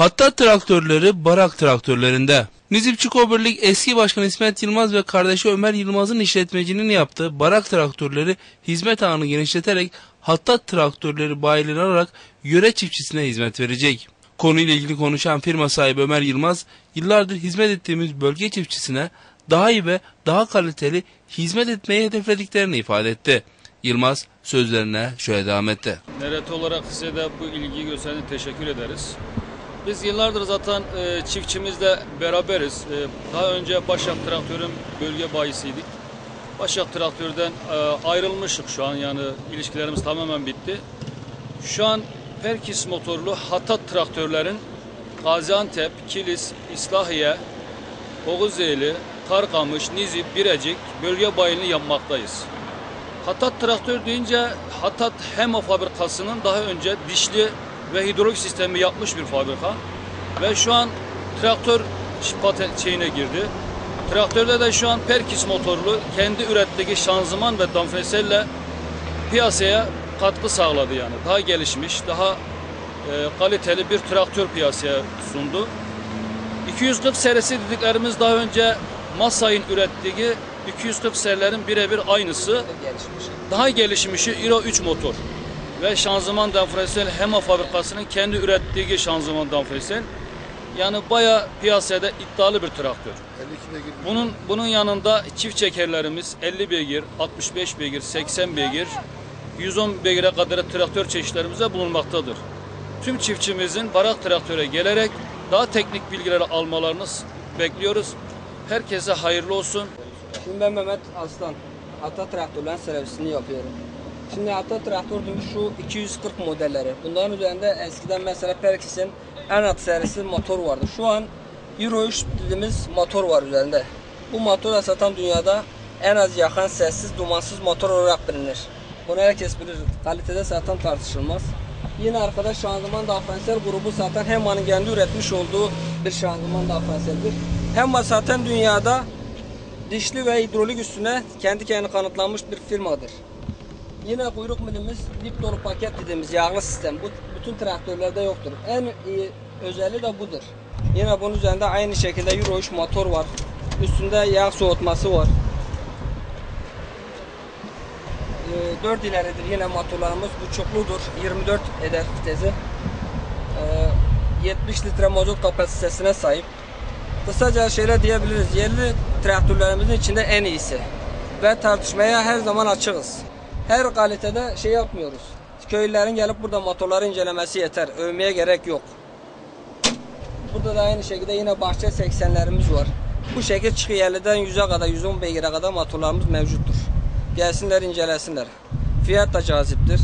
Hatta traktörleri barak traktörlerinde. Nizipçi Kobirlik eski başkan İsmet Yılmaz ve kardeşi Ömer Yılmaz'ın işletmecinin yaptığı barak traktörleri hizmet ağını genişleterek Hattat traktörleri bayileri alarak yöre çiftçisine hizmet verecek. Konuyla ilgili konuşan firma sahibi Ömer Yılmaz, yıllardır hizmet ettiğimiz bölge çiftçisine daha iyi ve daha kaliteli hizmet etmeyi hedeflediklerini ifade etti. Yılmaz sözlerine şöyle devam etti. Neret olarak size de bu ilgiyi gösterdiğiniz teşekkür ederiz. Biz yıllardır zaten e, çiftçimizle beraberiz. E, daha önce Başak Traktör'ün bölge bayisiydik. Başak Traktör'den e, ayrılmıştık şu an yani ilişkilerimiz tamamen bitti. Şu an Perkis motorlu Hatat traktörlerin Gaziantep, Kilis, İslahiye, Oğuzeyli, Karkamış, Nizip, Birecik bölge bayilini yapmaktayız. Hatat traktör deyince Hatat Hema fabrikasının daha önce dişli ve hidrolik sistemi yapmış bir fabrika. Ve şu an traktör patent şeyine girdi. Traktörde de şu an Perkis motorlu kendi ürettiği şanzıman ve damfeselle piyasaya katkı sağladı yani. Daha gelişmiş, daha e, kaliteli bir traktör piyasaya sundu. 240 serisi dediklerimiz daha önce Masay'ın ürettiği 240 serilerin birebir aynısı. Daha gelişmişi Euro 3 motor ve şanzıman danfresel Hema fabrikasının kendi ürettiği şanzıman danfresel. Yani baya piyasada iddialı bir traktör. Bunun bunun yanında çift çekerlerimiz 50 beygir, 65 beygir, 80 beygir, 110 beygire kadar traktör çeşitlerimiz bulunmaktadır. Tüm çiftçimizin barak traktöre gelerek daha teknik bilgileri almalarını bekliyoruz. Herkese hayırlı olsun. Şimdi ben Mehmet Aslan. Ata traktörlerin servisini yapıyorum. Şimdi Ata traktörün şu 240 modelleri. Bunların üzerinde eskiden mesela Perkis'in en alt serisi motor vardı. Şu an Euro 3 dediğimiz motor var üzerinde. Bu motor da satan dünyada en az yakan sessiz dumansız motor olarak bilinir. Bunu herkes bilir. Kalitede zaten tartışılmaz. Yine arkadaş şanzıman diferansiyel grubu zaten Hemma'nın kendi üretmiş olduğu bir şanzıman diferansiyeldir. Hemma zaten dünyada dişli ve hidrolik üstüne kendi kendine kanıtlanmış bir firmadır. Yine kuyruk milimiz dip dolu paket dediğimiz yağlı sistem. Bu bütün traktörlerde yoktur. En iyi özelliği de budur. Yine bunun üzerinde aynı şekilde Euro 3 motor var. Üstünde yağ soğutması var. 4 ileridir yine motorlarımız buçukludur. 24 eder vitesi. Ee, 70 litre mazot kapasitesine sahip. Kısaca şöyle diyebiliriz. Yerli traktörlerimizin içinde en iyisi. Ve tartışmaya her zaman açığız. Her kalitede şey yapmıyoruz. Köylülerin gelip burada motorları incelemesi yeter. Övmeye gerek yok. Burada da aynı şekilde yine bahçe 80'lerimiz var. Bu şekilde çıkı yerliden 100'e kadar 110 beygire kadar motorlarımız mevcuttur. Gelsinler incelesinler. Fiyat da caziptir.